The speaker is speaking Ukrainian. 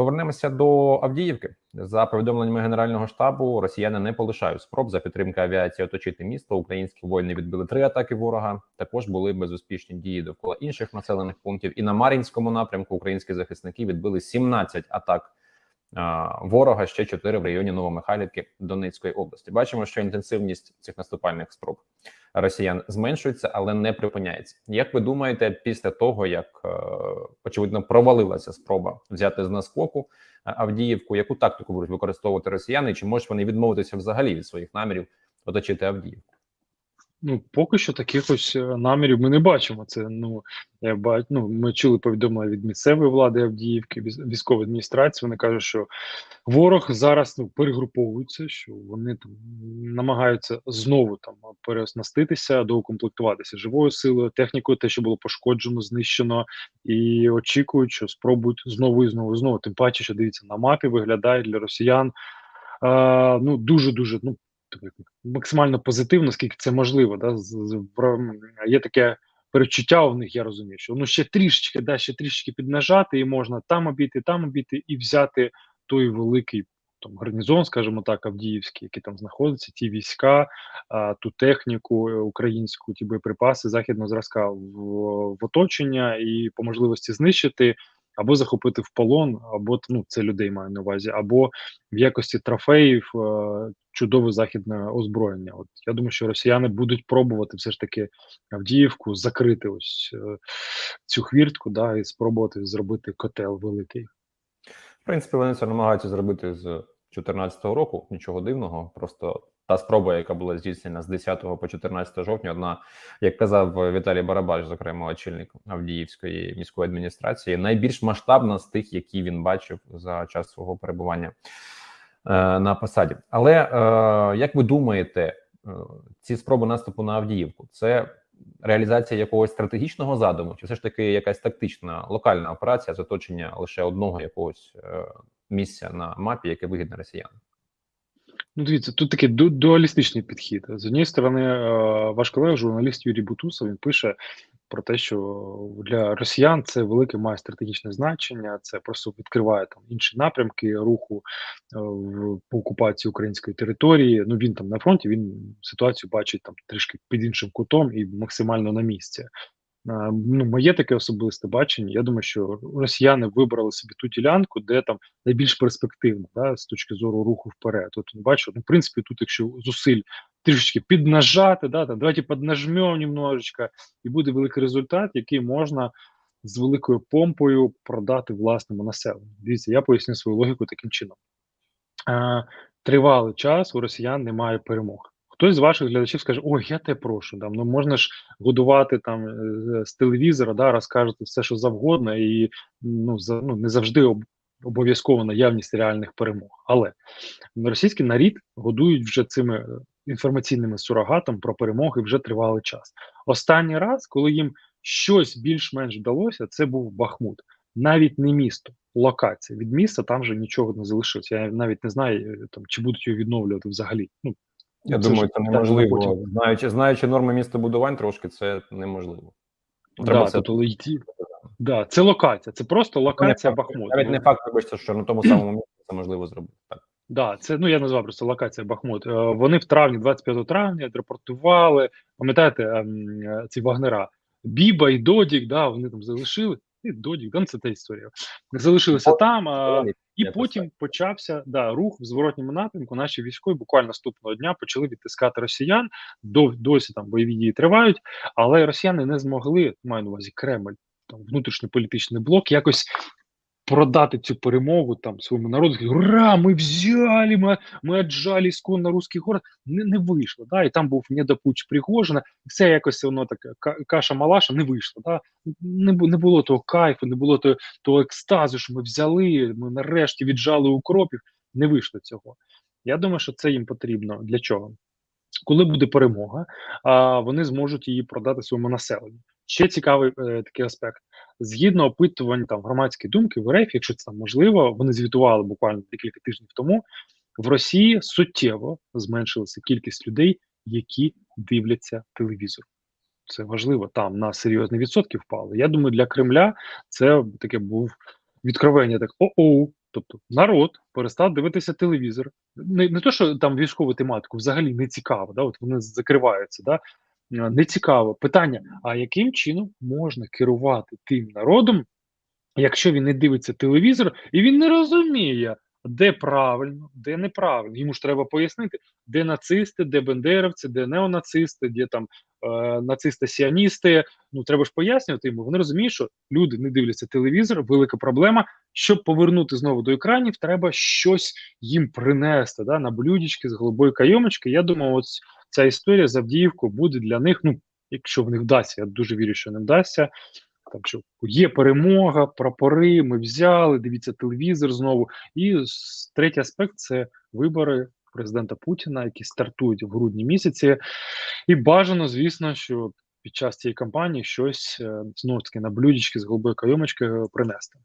Повернемося до Авдіївки. За повідомленнями Генерального штабу, росіяни не полишають спроб за підтримки авіації оточити місто. Українські воїни відбили три атаки ворога. Також були безуспішні дії довкола інших населених пунктів. І на Мар'їнському напрямку українські захисники відбили 17 атак ворога. Ще 4 в районі Новомихайлівки Донецької області. Бачимо, що інтенсивність цих наступальних спроб росіян зменшується, але не припиняється. Як ви думаєте, після того як е, очевидно провалилася спроба взяти з наскоку е, Авдіївку, яку тактику будуть використовувати росіяни? Чи можуть вони відмовитися взагалі від своїх намірів оточити Авдіївку? Ну, поки що таких ось е, намірів ми не бачимо. Це ну я бачу, ну ми чули повідомлення від місцевої влади Авдіївки, військової адміністрації. Вони кажуть, що ворог зараз ну перегруповується, що вони там намагаються знову там переоснаститися, доукомплектуватися живою силою, технікою, те, що було пошкоджено, знищено, і очікують, що спробують знову і знову і знову. Тим паче, що дивіться на мапі, виглядає для росіян. А, ну дуже дуже ну максимально позитивно, скільки це можливо. Да? Є таке перечуття у них, я розумію, що ну ще трішечки, да, ще трішечки піднажати, і можна там обійти, там обійти, і взяти той великий там гарнізон, скажімо так, Авдіївський, який там знаходиться, ті війська, ту техніку е, українську, ті боєприпаси західного зразка в, в оточення і по можливості знищити. Або захопити в полон, або ну це людей маю на увазі, або в якості трофеїв е, чудове західне озброєння. От я думаю, що росіяни будуть пробувати все ж таки Авдіївку закрити ось е, цю хвіртку, да, і спробувати зробити котел великий. В принципі, вони це намагаються зробити з 2014 року. Нічого дивного. Просто та спроба, яка була здійснена з 10 по 14 жовтня, одна, як казав Віталій Барабаш, зокрема очільник Авдіївської міської адміністрації, найбільш масштабна з тих, які він бачив за час свого перебування е, на посаді. Але е, як ви думаєте, е, ці спроби наступу на Авдіївку це реалізація якогось стратегічного задуму, чи все ж таки якась тактична локальна операція з оточення лише одного якогось місця на мапі, яке вигідне росіянам? Ну, дивіться, тут такий ду- дуалістичний підхід. З однієї сторони, е, ваш колега, журналіст Юрій Бутусов, він пише про те, що для росіян це велике має стратегічне значення, це просто відкриває там інші напрямки руху е, в по окупації української території. Ну він там на фронті, він ситуацію бачить там трішки під іншим кутом і максимально на місці. Е, Ну, моє таке особисте бачення. Я думаю, що росіяни вибрали собі ту ділянку, де там найбільш перспективно, да, з точки зору руху вперед. От бачу, ну, в принципі, тут, якщо зусиль трішечки піднажати, да, там, давайте піднажмемо немножечко, і буде великий результат, який можна з великою помпою продати власному населенню. Дивіться, я поясню свою логіку таким чином. Е, тривалий час у росіян немає перемог. Хтось з ваших глядачів скаже: Ой, я те прошу, там, ну можна ж годувати там е, з телевізора, да, розкажете все, що завгодно, і ну, за, ну не завжди об, обов'язково наявність реальних перемог. Але російський нарід годують вже цими е, інформаційними сурогатами про перемоги вже тривалий час. Останній раз, коли їм щось більш-менш вдалося, це був Бахмут. Навіть не місто, локація. Від міста там вже нічого не залишилося. Я навіть не знаю, е, там чи будуть його відновлювати взагалі. Ну Я це думаю, це неможливо. потім. Знаючи, знаючи норми містобудувань, трошки це неможливо. Да, це тобто, йти- да, це локація, це просто локація не Бахмут. навіть не факт, вибачте, що на тому самому місці це можливо зробити. Так. Да, це ну я назвав просто локація Бахмут. Е, вони в травні, 25 травня, репортували. Пам'ятаєте, ем, е, ці вагнера Біба і Додік, да, вони там залишили. І Додік, ну, це та історія. Залишилися там, а, і потім почався да, рух в зворотньому напрямку. Наші військові буквально наступного дня почали відтискати росіян. До, досі там бойові дії тривають, але росіяни не змогли, маю на увазі Кремль, там внутрішньополітичний блок, якось продати цю перемогу там своєму народу. Ура! Ми взяли, ми, ми отжали исконно русський город. Не, не вийшло. Да? І там був недопуч Пригожина, все якось воно таке ка- каша-малаша не вийшло. Да? Не, не було того кайфу, не було того, того екстазу, що ми взяли, ми нарешті віджали укропів. Не вийшло цього. Я думаю, що це їм потрібно. Для чого? Коли буде перемога, а, вони зможуть її продати своєму населенню. Ще цікавий е, такий аспект. Згідно опитувань там громадської думки в РФ, якщо це там можливо, вони звітували буквально декілька тижнів тому. В Росії суттєво зменшилася кількість людей, які дивляться телевізор. Це важливо. Там на серйозні відсотки впали. Я думаю, для Кремля це таке був відкровення. Так о-оу, Тобто народ перестав дивитися телевізор. Не, не то, що там військову тематику, взагалі не цікаво, да, от вони закриваються. Да, не цікаво. Питання: а яким чином можна керувати тим народом, якщо він не дивиться телевізор і він не розуміє, де правильно, де неправильно. Йому ж треба пояснити, де нацисти, де бендеровці, де неонацисти, де там е, нацисти-сіаністи. Ну треба ж пояснювати йому. Вони розуміють, що люди не дивляться телевізор, велика проблема. Щоб повернути знову до екранів, треба щось їм принести да, на блюдечки з голубої кайомочки. Я думаю, ось ця історія з Авдіївкою буде для них. Ну, якщо в них вдасться, я дуже вірю, що не вдасться. Там що є перемога, прапори, ми взяли, дивіться телевізор знову. І третій аспект це вибори президента Путіна, які стартують в грудні місяці. І бажано, звісно, що під час цієї кампанії щось е, знову таки на блюдечки з голубої кайомочки принести.